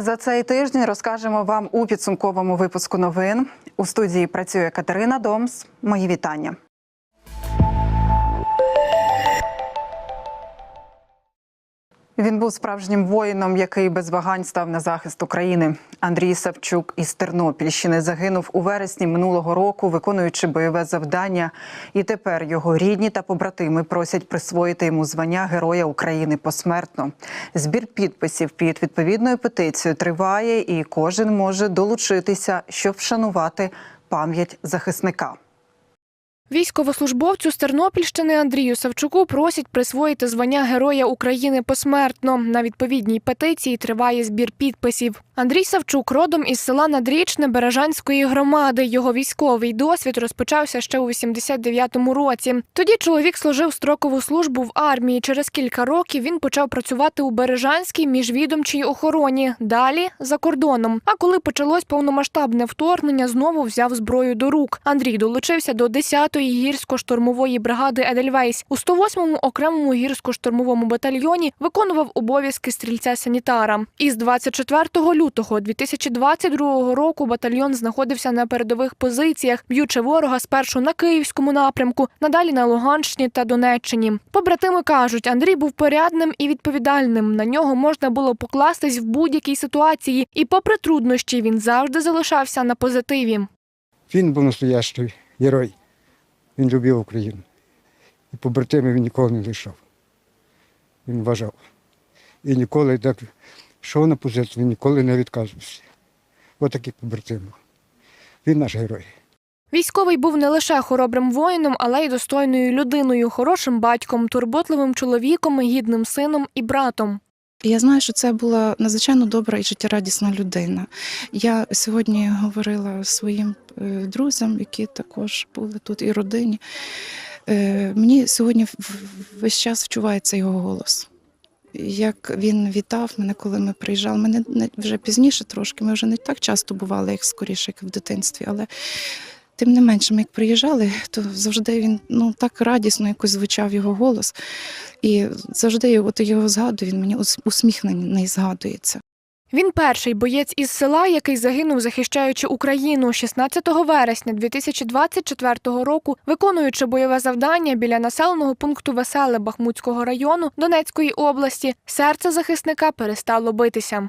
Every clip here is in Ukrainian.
За цей тиждень розкажемо вам у підсумковому випуску новин. У студії працює Катерина Домс. Мої вітання. Він був справжнім воїном, який без вагань став на захист України. Андрій Савчук із Тернопільщини загинув у вересні минулого року, виконуючи бойове завдання. І тепер його рідні та побратими просять присвоїти йому звання Героя України посмертно. Збір підписів під відповідною петицією триває, і кожен може долучитися, щоб вшанувати пам'ять захисника. Військовослужбовцю з Тернопільщини Андрію Савчуку просять присвоїти звання Героя України посмертно. На відповідній петиції триває збір підписів. Андрій Савчук родом із села Надрічне Бережанської громади. Його військовий досвід розпочався ще у 89-му році. Тоді чоловік служив строкову службу в армії. Через кілька років він почав працювати у Бережанській міжвідомчій охороні. Далі за кордоном. А коли почалось повномасштабне вторгнення, знову взяв зброю до рук. Андрій долучився до 10-ї гірсько-штурмової бригади Едельвейс. У 108-му окремому гірсько-штурмовому батальйоні виконував обов'язки стрільця-санітара. Із 24 лютого 2022 року батальйон знаходився на передових позиціях, б'ючи ворога спершу на київському напрямку, надалі на Луганщині та Донеччині. Побратими кажуть, Андрій був порядним і відповідальним. На нього можна було покластись в будь-якій ситуації, і, попри труднощі, він завжди залишався на позитиві. Він був настоящий герой. Він любив Україну. І побратими він ніколи не лишав. Він вважав. І ніколи так йшов на позицію, він ніколи не відказувався. Ось такий побратим. Він наш герой. Військовий був не лише хоробрим воїном, але й достойною людиною, хорошим батьком, турботливим чоловіком, гідним сином і братом. Я знаю, що це була надзвичайно добра і життєрадісна людина. Я сьогодні говорила своїм е, друзям, які також були тут, і родині. Е, Мені сьогодні весь час вчувається його голос. Як він вітав мене, коли ми приїжджали. Мене не- вже пізніше трошки, ми вже не так часто бували, як скоріше, як в дитинстві, але тим не менше, ми як приїжджали, то завжди він ну так радісно якось звучав його голос. І завжди от його згадую, він мені ус- усміхнений згадується. Він перший боєць із села, який загинув, захищаючи Україну 16 вересня 2024 року, виконуючи бойове завдання біля населеного пункту Веселе Бахмутського району Донецької області. Серце захисника перестало битися.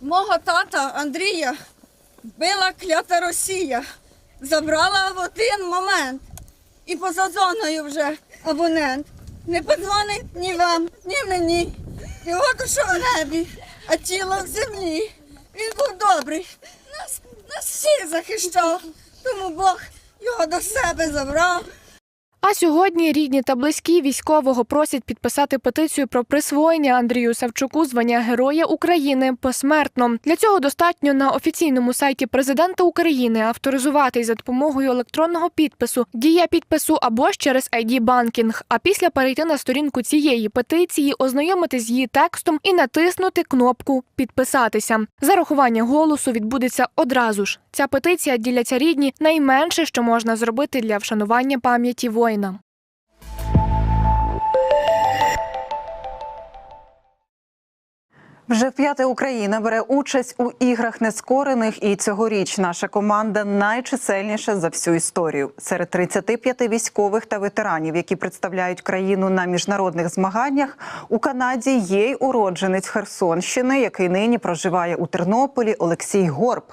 Мого тата Андрія била клята Росія. Забрала в один момент. І поза зоною вже абонент. Не подзвонить ні вам, ні мені. Його душа в небі, а тіло в землі. Він був добрий. Нас, нас всіх захищав. Тому Бог його до себе забрав. А сьогодні рідні та близькі військового просять підписати петицію про присвоєння Андрію Савчуку звання Героя України посмертно. Для цього достатньо на офіційному сайті президента України авторизуватись за допомогою електронного підпису, дія підпису або ж через ID банкінг. А після перейти на сторінку цієї петиції, ознайомитись з її текстом і натиснути кнопку Підписатися. Зарахування голосу відбудеться одразу ж. Ця петиція діляться рідні найменше, що можна зробити для вшанування пам'яті воїна. Вже вп'яте Україна бере участь у іграх нескорених, і цьогоріч наша команда найчисельніша за всю історію. Серед 35 військових та ветеранів, які представляють країну на міжнародних змаганнях, у Канаді є й уродженець Херсонщини, який нині проживає у Тернополі. Олексій Горб.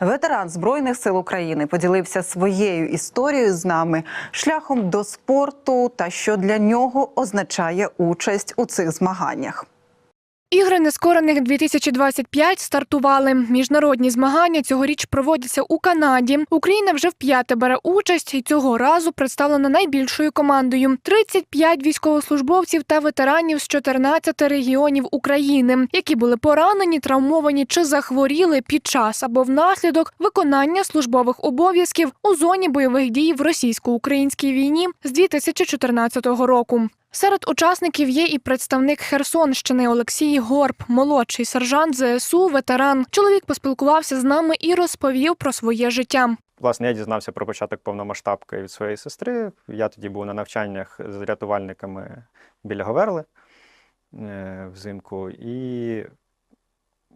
Ветеран збройних сил України поділився своєю історією з нами шляхом до спорту та що для нього означає участь у цих змаганнях. Ігри нескорених 2025 стартували. Міжнародні змагання цьогоріч проводяться у Канаді. Україна вже вп'яте бере участь і цього разу представлена найбільшою командою: 35 військовослужбовців та ветеранів з 14 регіонів України, які були поранені, травмовані чи захворіли під час або внаслідок виконання службових обов'язків у зоні бойових дій в російсько-українській війні з 2014 року. Серед учасників є і представник Херсонщини Олексій Горб, молодший сержант ЗСУ, ветеран. Чоловік поспілкувався з нами і розповів про своє життя. Власне, я дізнався про початок повномасштабки від своєї сестри. Я тоді був на навчаннях з рятувальниками біля Говерли е, взимку. І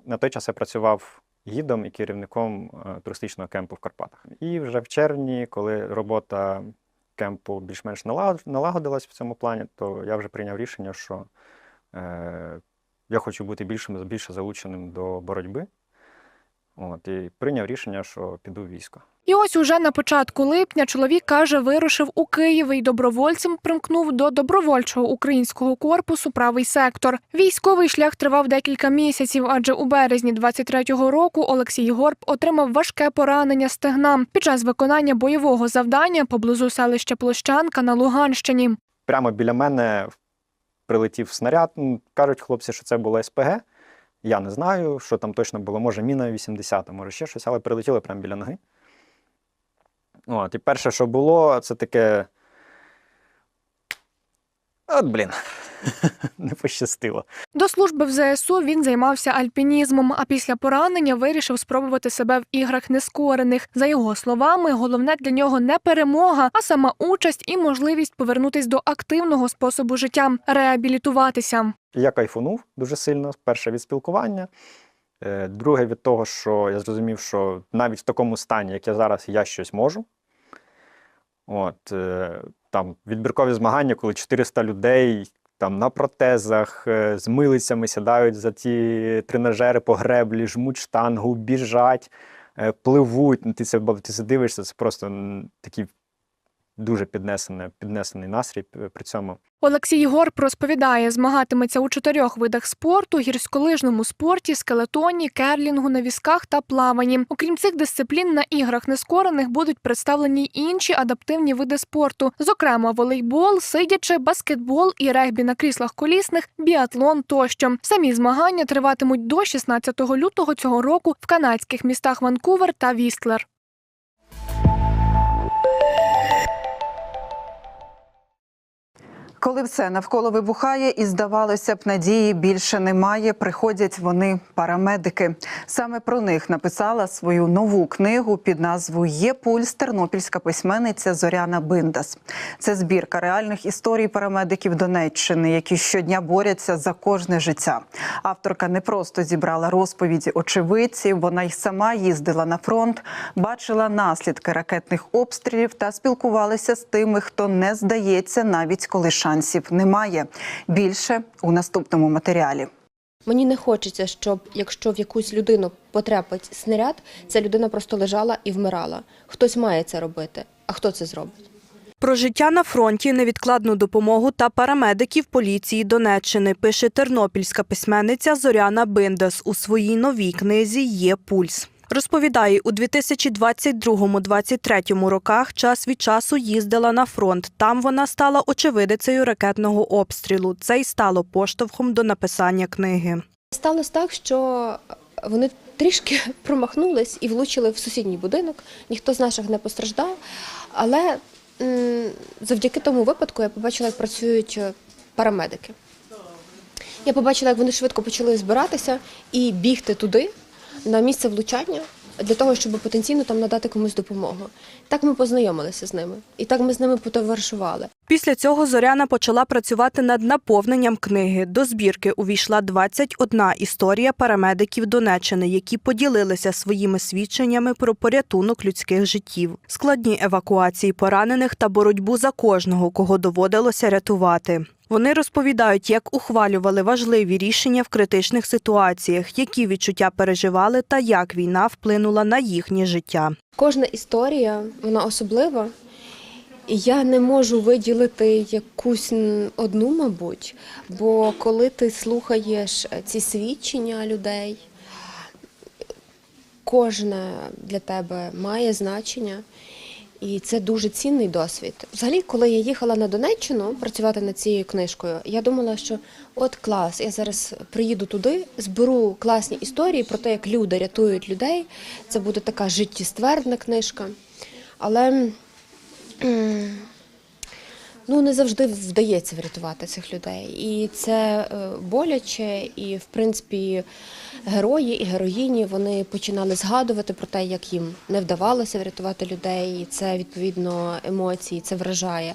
на той час я працював гідом і керівником е, туристичного кемпу в Карпатах. І вже в червні, коли робота кемпу більш-менш налаг- налагодилась в цьому плані, то я вже прийняв рішення, що е, я хочу бути більшим, більше залученим до боротьби. От, і прийняв рішення, що піду в військо. І ось уже на початку липня чоловік каже, вирушив у Київ і добровольцем примкнув до добровольчого українського корпусу правий сектор. Військовий шлях тривав декілька місяців, адже у березні 23-го року Олексій Горб отримав важке поранення стегна під час виконання бойового завдання поблизу селища Площанка на Луганщині. Прямо біля мене прилетів снаряд. Кажуть хлопці, що це було СПГ. Я не знаю, що там точно було. Може, міна 80, може ще щось, але прилетіло прямо біля ноги. От, і перше, що було, це таке. От, блін, не пощастило. До служби в ЗСУ він займався альпінізмом, а після поранення вирішив спробувати себе в іграх нескорених. За його словами, головне для нього не перемога, а сама участь і можливість повернутись до активного способу життя, реабілітуватися. Я кайфунув дуже сильно. Перше від спілкування. Е, Друге від того, що я зрозумів, що навіть в такому стані, як я зараз, я щось можу. От, е, там відбіркові змагання, коли 400 людей там на протезах е, з милицями сідають за ті тренажери по греблі, жмуть штангу, біжать, е, пливуть. Ну, Ти це, ти це дивишся, це просто м, такий дуже піднесений, піднесений настрій при цьому. Олексій Горб розповідає, змагатиметься у чотирьох видах спорту: гірськолижному спорті, скелетоні, керлінгу на візках та плаванні. Окрім цих дисциплін, на іграх нескорених будуть представлені й інші адаптивні види спорту, зокрема волейбол, сидячи, баскетбол і регбі на кріслах колісних, біатлон тощо. Самі змагання триватимуть до 16 лютого цього року в канадських містах Ванкувер та Вістлер. Коли все навколо вибухає і здавалося б, надії більше немає. Приходять вони парамедики. Саме про них написала свою нову книгу під назвою Є пульс тернопільська письменниця Зоряна Биндас. Це збірка реальних історій парамедиків Донеччини, які щодня борються за кожне життя. Авторка не просто зібрала розповіді очевидців, вона й сама їздила на фронт, бачила наслідки ракетних обстрілів та спілкувалася з тими, хто не здається, навіть коли шансів немає. Більше у наступному матеріалі. Мені не хочеться, щоб якщо в якусь людину потрапить снаряд, ця людина просто лежала і вмирала. Хтось має це робити. А хто це зробить? Про життя на фронті, невідкладну допомогу та парамедиків поліції Донеччини пише тернопільська письменниця Зоряна Биндес у своїй новій книзі Є пульс. Розповідає, у 2022-2023 роках час від часу їздила на фронт. Там вона стала очевидицею ракетного обстрілу. Це й стало поштовхом до написання книги. Сталося так, що вони трішки промахнулись і влучили в сусідній будинок. Ніхто з наших не постраждав. Але завдяки тому випадку я побачила, як працюють е, парамедики. Я побачила, як вони швидко почали збиратися і бігти туди, на місце влучання, для того, щоб потенційно там надати комусь допомогу. Так ми познайомилися з ними, і так ми з ними потоваришували. Після цього Зоряна почала працювати над наповненням книги. До збірки увійшла 21 історія парамедиків Донеччини, які поділилися своїми свідченнями про порятунок людських життів, складні евакуації поранених та боротьбу за кожного, кого доводилося рятувати. Вони розповідають, як ухвалювали важливі рішення в критичних ситуаціях, які відчуття переживали та як війна вплинула на їхнє життя. Кожна історія вона особлива. Я не можу виділити якусь одну, мабуть, бо коли ти слухаєш ці свідчення людей, кожне для тебе має значення. І це дуже цінний досвід. Взагалі, коли я їхала на Донеччину працювати над цією книжкою, я думала, що от клас, я зараз приїду туди, зберу класні історії про те, як люди рятують людей. Це буде така життєствердна книжка. Але ну не завжди вдається врятувати цих людей. І це е, боляче, і в принципі герої і героїні вони починали згадувати про те, як їм не вдавалося врятувати людей. І це відповідно емоції, це вражає.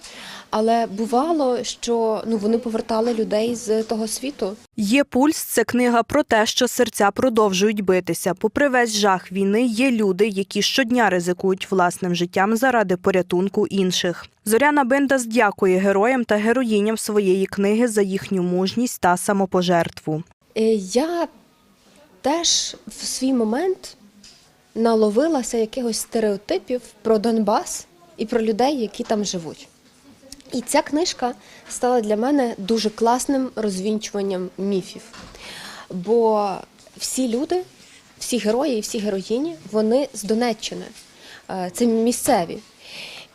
Але бувало, що ну вони повертали людей з того світу. Є пульс це книга про те, що серця продовжують битися. Попри весь жах війни, є люди, які щодня ризикують власним життям заради порятунку інших. Зоряна Бендас дякує героям та героїням своєї книги за їхню мужність та самопожертву. Е, Я теж в свій момент наловилася якихось стереотипів про Донбас і про людей, які там живуть. І ця книжка стала для мене дуже класним розвінчуванням міфів. Бо всі люди, всі герої і всі героїні, вони з Донеччини. Е, Це місцеві.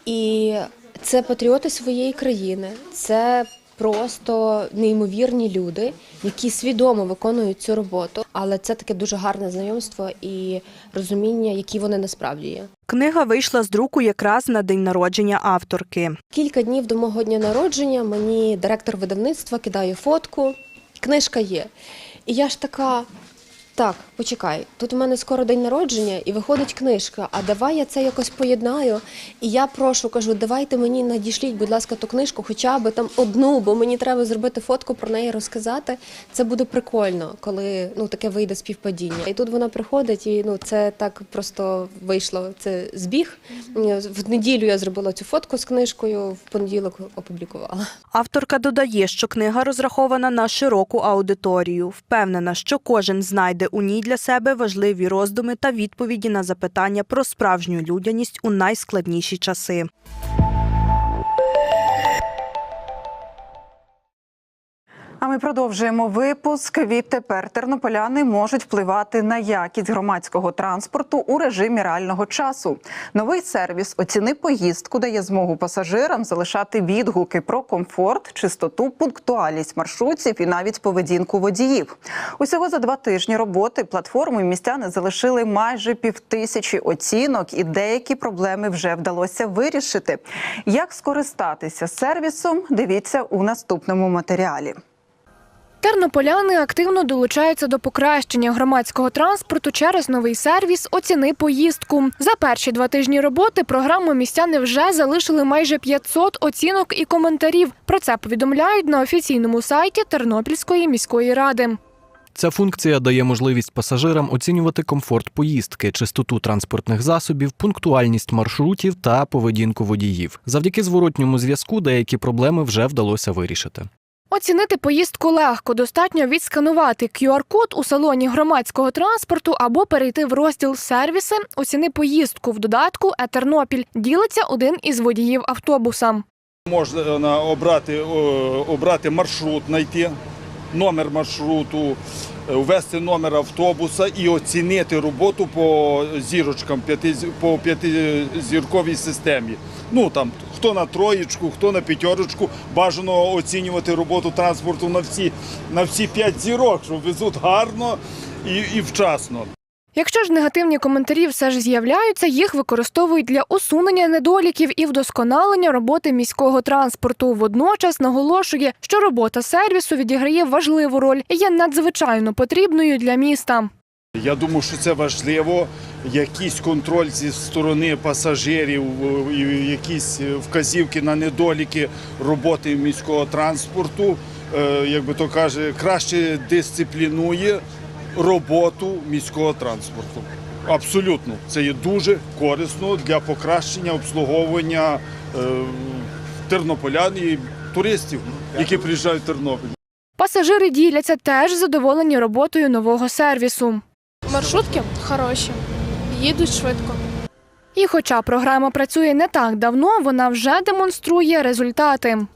І це патріоти своєї країни, це просто неймовірні люди, які свідомо виконують цю роботу. Але це таке дуже гарне знайомство і розуміння, які вони насправді є. Книга вийшла з друку якраз на день народження авторки. Кілька днів до мого дня народження мені директор видавництва кидає фотку. Книжка є. І я ж така. Так, почекай, тут у мене скоро день народження і виходить книжка. А давай я це якось поєднаю. І я прошу, кажу, давайте мені надішліть, будь ласка, ту книжку, хоча б там одну, бо мені треба зробити фотку про неї, розказати. Це буде прикольно, коли ну таке вийде співпадіння. І тут вона приходить, і ну це так просто вийшло. Це збіг. В неділю я зробила цю фотку з книжкою, в понеділок опублікувала. Авторка додає, що книга розрахована на широку аудиторію. Впевнена, що кожен знайде у ній для себе важливі роздуми та відповіді на запитання про справжню людяність у найскладніші часи. А ми продовжуємо випуск. Відтепер тернополяни можуть впливати на якість громадського транспорту у режимі реального часу. Новий сервіс оціни поїздку дає змогу пасажирам залишати відгуки про комфорт, чистоту, пунктуальність маршрутів і навіть поведінку водіїв. Усього за два тижні роботи платформою містяни залишили майже півтисячі оцінок, і деякі проблеми вже вдалося вирішити. Як скористатися сервісом? Дивіться у наступному матеріалі. Тернополяни активно долучаються до покращення громадського транспорту через новий сервіс Оціни поїздку. За перші два тижні роботи програму містяни вже залишили майже 500 оцінок і коментарів. Про це повідомляють на офіційному сайті Тернопільської міської ради. Ця функція дає можливість пасажирам оцінювати комфорт поїздки, чистоту транспортних засобів, пунктуальність маршрутів та поведінку водіїв. Завдяки зворотньому зв'язку деякі проблеми вже вдалося вирішити. Оцінити поїздку легко. Достатньо відсканувати QR-код у салоні громадського транспорту або перейти в розділ сервіси Оціни поїздку в додатку Етернопіль. Ділиться один із водіїв автобуса. Можна обрати, обрати маршрут, знайти номер маршруту, е, ввести номер автобуса і оцінити роботу по зірочкам, по п'ятизірковій системі. Ну там хто на троєчку, хто на п'ятерочку. Бажано оцінювати роботу транспорту на всі, п'ять зірок, щоб везуть гарно і, і вчасно. Якщо ж негативні коментарі все ж з'являються, їх використовують для усунення недоліків і вдосконалення роботи міського транспорту. Водночас наголошує, що робота сервісу відіграє важливу роль і є надзвичайно потрібною для міста. Я думаю, що це важливо. Якийсь контроль зі сторони пасажирів, е, якісь е, вказівки на недоліки роботи міського транспорту, е, як би то каже, краще дисциплінує роботу міського транспорту. Абсолютно, це є дуже корисно для покращення обслуговування е, тернополян і туристів, які приїжджають в Тернопіль. Пасажири діляться теж задоволені роботою нового сервісу. Маршрутки хороші, їдуть швидко. І хоча програма працює не так давно, вона вже демонструє результати.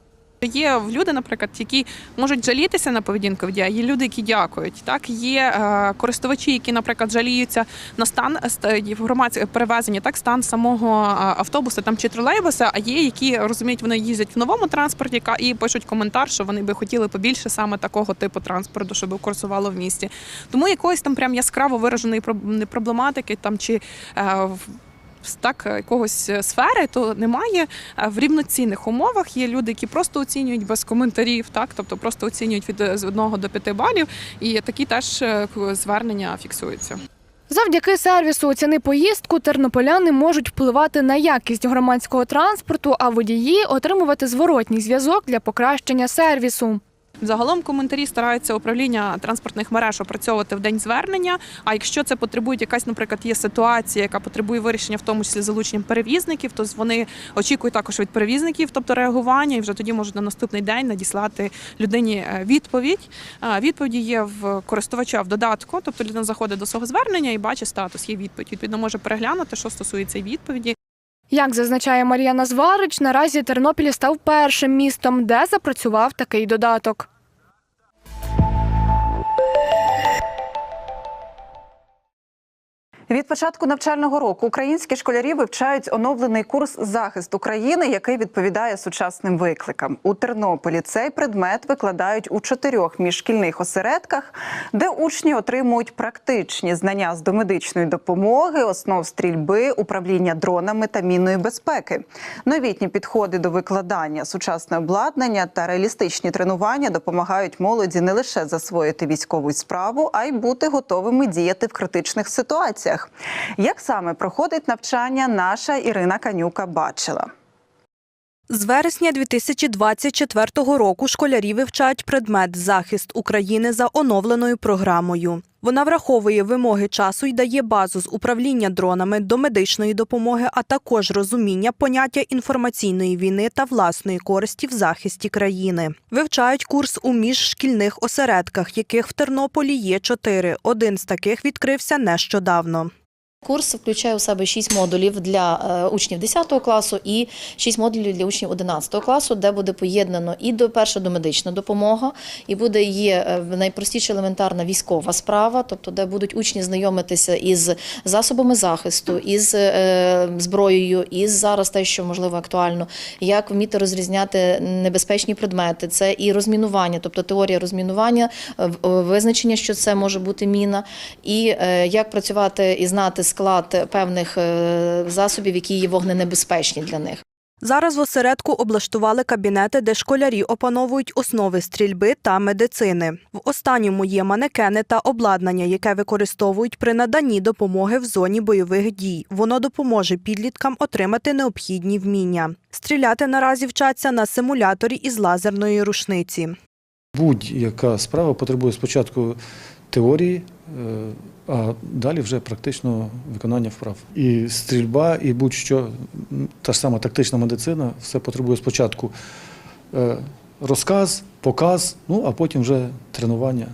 Є люди, наприклад, які можуть жалітися на поведінку водія, є люди, які дякують. Так є е, користувачі, які, наприклад, жаліються на стан ст- в громадське перевезення, так стан самого е, автобуса там чи тролейбуса. А є, які розуміють, вони їздять в новому транспорті і пишуть коментар, що вони би хотіли побільше саме такого типу транспорту, щоб курсувало в місті. Тому якоїсь там прям яскраво вираженої проблематики там чи е, в- так якогось е, сфери, то немає е, в рівноцінних умовах. Є люди, які просто оцінюють без коментарів, так тобто просто оцінюють від е, з 1 до 5 балів, і такі теж е, звернення фіксуються. Завдяки сервісу «Оціни поїздку тернополяни можуть впливати на якість громадського транспорту, а водії отримувати зворотній зв'язок для покращення сервісу. Загалом коментарі стараються управління транспортних мереж опрацьовувати в день звернення. А якщо це потребує якась, наприклад, є ситуація, яка потребує вирішення, в тому числі залученням перевізників, то вони очікують також від перевізників, тобто реагування, і вже тоді можуть на наступний день надіслати людині е, відповідь. Е, Відповіді є в користувача в додатку, тобто людина заходить до свого звернення і бачить статус. Є відповідь. Відповідно, може переглянути, що стосується відповіді. Як зазначає Мар'яна Зварич, наразі Тернопіль став першим містом, де запрацював такий додаток. Від початку навчального року українські школярі вивчають оновлений курс захист України, який відповідає сучасним викликам. У Тернополі цей предмет викладають у чотирьох міжшкільних осередках, де учні отримують практичні знання з домедичної допомоги, основ стрільби, управління дронами та мінної безпеки. Новітні підходи до викладання, сучасне обладнання та реалістичні тренування допомагають молоді не лише засвоїти військову справу, а й бути готовими діяти в критичних ситуаціях. Як саме проходить навчання, наша Ірина Канюка бачила. З вересня 2024 року школярі вивчають предмет захист України за оновленою програмою. Вона враховує вимоги часу і дає базу з управління дронами до медичної допомоги, а також розуміння поняття інформаційної війни та власної користі в захисті країни. Вивчають курс у міжшкільних осередках, яких в Тернополі є чотири. Один з таких відкрився нещодавно. Курс включає у себе 6 модулів для е, учнів 10 класу і 6 модулів для учнів 11 класу, де буде поєднано і до перша домедична допомога, і буде є е, найпростіша елементарна військова справа, тобто де будуть учні знайомитися із засобами захисту, із е, зброєю, із зараз те, що можливо актуально, як вміти розрізняти небезпечні предмети. Це і розмінування, тобто теорія розмінування, визначення, що це може бути міна, і як працювати і знати склад певних е, засобів, які є вогненебезпечні для них. Зараз в осередку облаштували кабінети, де школярі опановують основи стрільби та медицини. В останньому є манекени та обладнання, яке використовують при наданні допомоги в зоні бойових дій. Воно допоможе підліткам отримати необхідні вміння. Стріляти наразі вчаться на симуляторі із лазерної рушниці. Будь-яка справа потребує спочатку теорії, е, а далі вже практичного виконання вправ. І стрільба, і будь-що, та ж сама тактична медицина, все потребує спочатку е, розказ, показ, ну а потім вже тренування.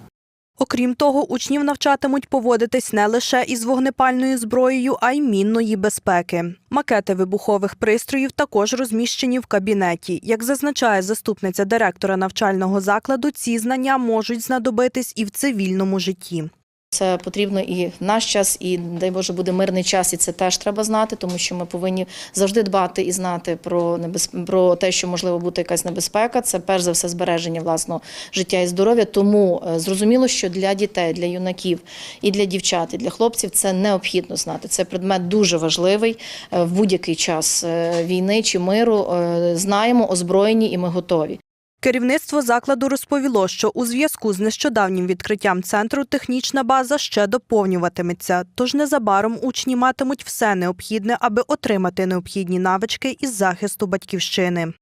Окрім того, учнів навчатимуть поводитись не лише із вогнепальною зброєю, а й мінної безпеки. Макети вибухових пристроїв також розміщені в кабінеті. Як зазначає заступниця директора навчального закладу, ці знання можуть знадобитись і в цивільному житті. Це потрібно і наш час, і дай Боже буде мирний час, і це теж треба знати, тому що ми повинні завжди дбати і знати про небез... про те, що можливо бути якась небезпека. Це перш за все збереження власного життя і здоров'я. Тому е, зрозуміло, що для дітей, для юнаків і для дівчат, і для хлопців це необхідно знати. Це предмет дуже важливий е, в будь-який час е, війни чи миру. Знаємо, озброєні, і ми готові. Керівництво закладу розповіло, що у зв'язку з нещодавнім відкриттям центру технічна база ще доповнюватиметься. Тож незабаром учні матимуть все необхідне, аби отримати необхідні навички із захисту батьківщини.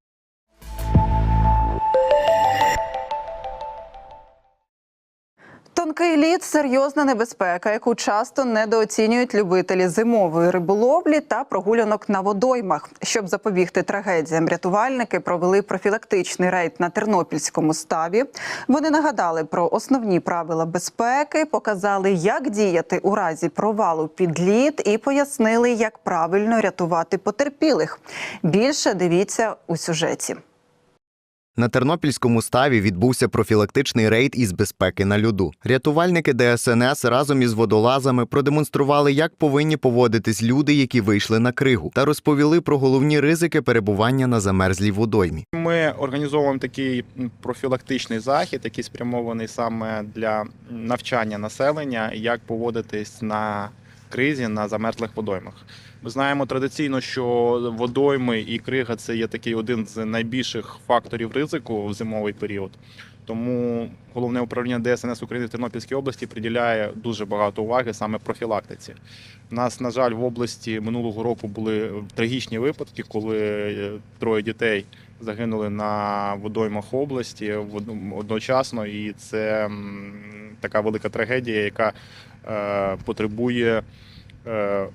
Тонкий лід серйозна небезпека, яку часто недооцінюють любителі зимової риболовлі та прогулянок на водоймах. Щоб запобігти трагедіям, рятувальники провели профілактичний рейд на тернопільському ставі. Вони нагадали про основні правила безпеки, показали, як діяти у разі провалу під лід, і пояснили, як правильно рятувати потерпілих. Більше дивіться у сюжеті. На Тернопільському ставі відбувся профілактичний рейд із безпеки на льоду. Рятувальники ДСНС разом із водолазами продемонстрували, як повинні поводитись люди, які вийшли на кригу, та розповіли про головні ризики перебування на замерзлій водоймі. Ми організовуємо такий профілактичний захід, який спрямований саме для навчання населення, як поводитись на кризі на замерзлих водоймах. Ми знаємо традиційно, що водойми і крига це є такий один з найбільших факторів ризику в зимовий період. Тому головне управління ДСНС України в Тернопільській області приділяє дуже багато уваги саме профілактиці. У нас, на жаль, в області минулого року були трагічні випадки, коли е, троє дітей загинули на водоймах області одночасно, і це така велика трагедія, яка е, потребує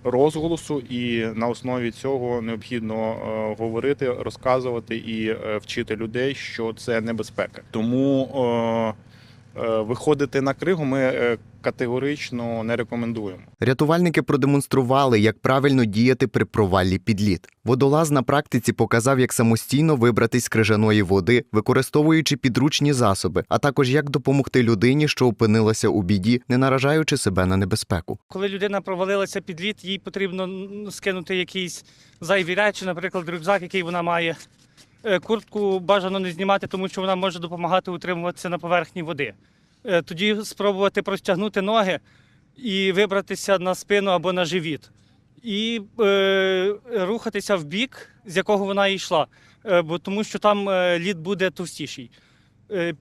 розголосу, і на основі цього необхідно е, говорити, розказувати і е, вчити людей, що це небезпека. Тому е, е, виходити на кригу ми е, категорично не рекомендуємо. Рятувальники продемонстрували, як правильно діяти при проваллі під лід. Водолаз на практиці показав, як самостійно вибратись з крижаної води, використовуючи підручні засоби, а також як допомогти людині, що опинилася у біді, не наражаючи себе на небезпеку. Коли людина провалилася під лід, їй потрібно ну, скинути якісь зайві речі, наприклад, рюкзак, який вона має. Е, Куртку бажано не знімати, тому що вона може допомагати утримуватися на поверхні води. Е, Тоді спробувати простягнути ноги і вибратися на спину або на живіт. І е, рухатися в бік, з якого вона йшла, е, бо тому що там лід буде товстіший.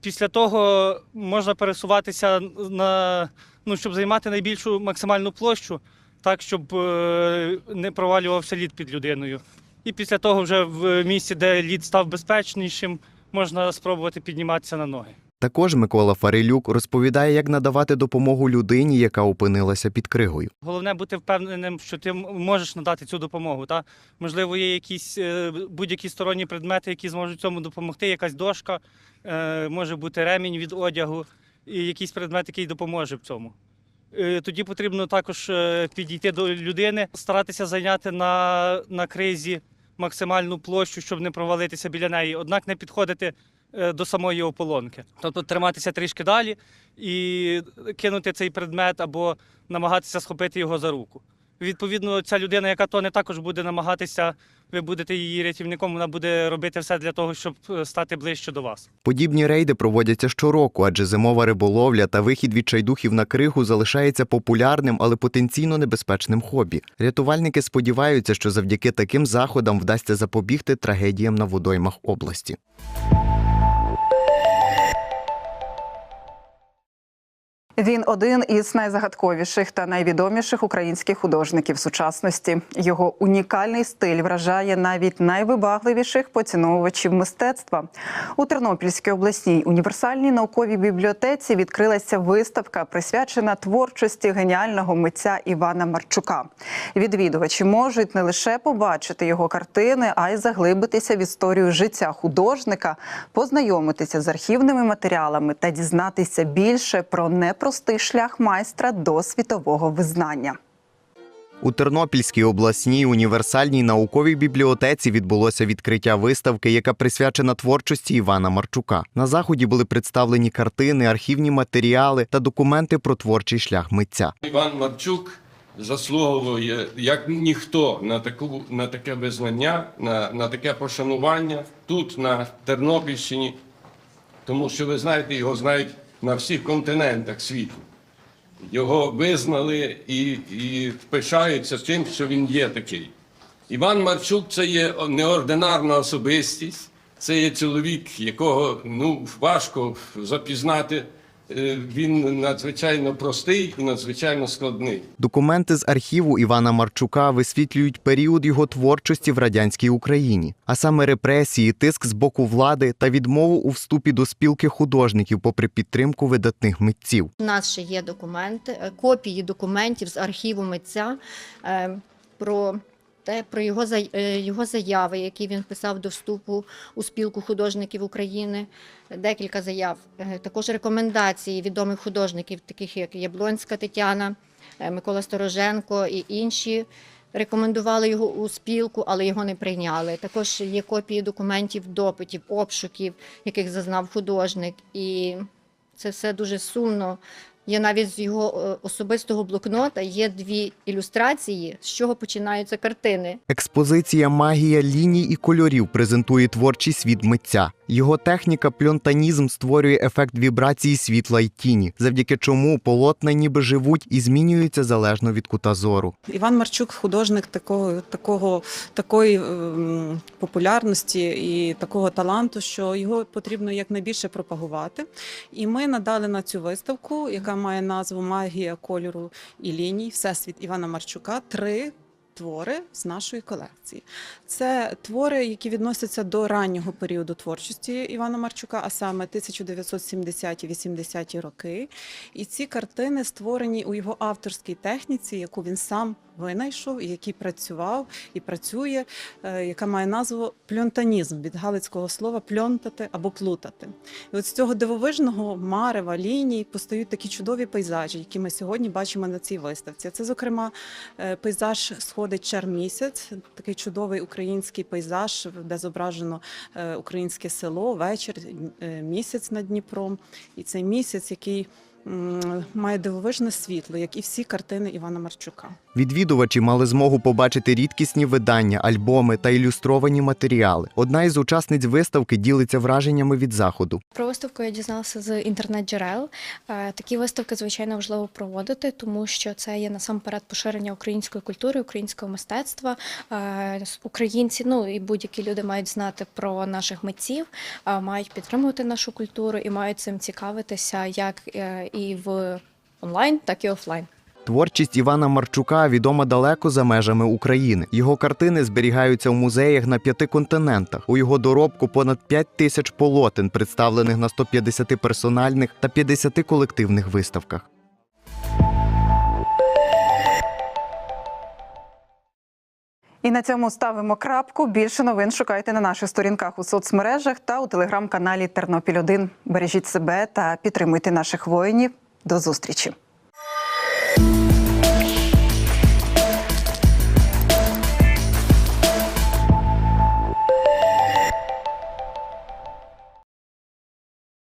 Після того можна пересуватися на ну, щоб займати найбільшу максимальну площу, так, щоб е, не провалювався лід під людиною. І після того, вже в місці, де лід став безпечнішим, можна спробувати підніматися на ноги. Також Микола Фарилюк розповідає, як надавати допомогу людині, яка опинилася під кригою. Головне бути впевненим, що ти можеш надати цю допомогу. Та? Можливо, є якісь е, будь-які сторонні предмети, які зможуть цьому допомогти, якась дошка, е, може бути ремінь від одягу, і якийсь предмет, який допоможе в цьому. Е, Тоді потрібно також підійти до людини, старатися зайняти на, на кризі максимальну площу, щоб не провалитися біля неї, однак не підходити е, до самої ополонки. Тобто триматися трішки далі і кинути цей предмет або намагатися схопити його за руку. Відповідно, ця людина, яка тоне, також буде намагатися, ви будете її рятівником, вона буде робити все для того, щоб е, стати ближче до вас. Подібні рейди проводяться щороку, адже зимова риболовля та вихід відчайдухів на кригу залишається популярним, але потенційно небезпечним хобі. Рятувальники сподіваються, що завдяки таким заходам вдасться запобігти трагедіям на водоймах області. Він один із найзагадковіших та найвідоміших українських художників сучасності. Його унікальний стиль вражає навіть найвибагливіших поціновувачів мистецтва. У Тернопільській обласній універсальній науковій бібліотеці відкрилася виставка, присвячена творчості геніального митця Івана Марчука. Відвідувачі можуть не лише побачити його картини, а й заглибитися в історію життя художника, познайомитися з архівними матеріалами та дізнатися більше про непростий шлях майстра до світового визнання. У Тернопільській обласній універсальній науковій бібліотеці відбулося відкриття виставки, яка присвячена творчості Івана Марчука. На заході були представлені картини, архівні матеріали та документи про творчий шлях митця. Іван Марчук заслуговує як ніхто на таку на таке визнання, на, на таке пошанування тут, на Тернопільщині, тому що ви знаєте, його знають на всіх континентах світу. Його визнали і, і пишаються тим, що він є такий. Іван Марчук це є неординарна особистість, це є чоловік, якого ну, важко запізнати. Е, Він надзвичайно простий і надзвичайно складний. Документи з архіву Івана Марчука висвітлюють період його творчості в радянській Україні, а саме репресії, тиск з боку влади та відмову у вступі до спілки художників, попри підтримку видатних митців. У нас ще є документи, е, копії документів з архіву митця е, про те, про його, е, його заяви, які він писав до вступу у спілку художників України. Декілька заяв. Е, Також рекомендації відомих художників, таких як Яблонська Тетяна, е, Микола Стороженко і інші. Рекомендували його у спілку, але його не прийняли. Також є копії документів, допитів, обшуків, яких зазнав художник. І це все дуже сумно. Є навіть з його е, особистого блокнота є дві ілюстрації, з чого починаються картини. Експозиція Магія ліній і кольорів презентує творчий світ митця. Його техніка пльонтанізм створює ефект вібрації світла й тіні, завдяки чому полотна ніби живуть і змінюються залежно від кута зору. Іван Марчук художник такого, такого, такої ем, популярності і такого таланту, що його потрібно якнайбільше пропагувати. І ми надали на цю виставку, яка має назву Магія кольору і ліній, Всесвіт Івана Марчука. Три твори з нашої колекції. Це твори, які відносяться до раннього періоду творчості Івана Марчука, а саме 1970-80-ті роки. І ці картини створені у його авторській техніці, яку він сам винайшов, який працював і працює, е, яка має назву пльонтанізм від галицького слова пльонтати або плутати. І от з цього дивовижного марева ліній постають такі чудові пейзажі, які ми сьогодні бачимо на цій виставці. Це, зокрема, е, пейзаж сходить чар місяць, такий чудовий український пейзаж, де зображено е, українське село, вечір, місяць над Дніпром. І цей місяць, який має дивовижне світло, як і всі картини Івана Марчука. Відвідувачі мали змогу побачити рідкісні видання, альбоми та ілюстровані матеріали. Одна із учасниць виставки ділиться враженнями від заходу. Про виставку я дізналася з інтернет-джерел. Е, Такі виставки, звичайно, важливо проводити, тому що це є насамперед поширення української культури, українського мистецтва. Е, Українці, ну і будь-які люди мають знати про наших митців, е, мають підтримувати нашу культуру і мають цим цікавитися як і в онлайн, так і офлайн. Творчість Івана Марчука відома далеко за межами України. Його картини зберігаються в музеях на п'яти континентах. У його доробку понад 5 тисяч полотен, представлених на 150 персональних та 50 колективних виставках. І на цьому ставимо крапку. Більше новин шукайте на наших сторінках у соцмережах та у телеграм-каналі Тернопіль 1 Бережіть себе та підтримуйте наших воїнів. До зустрічі.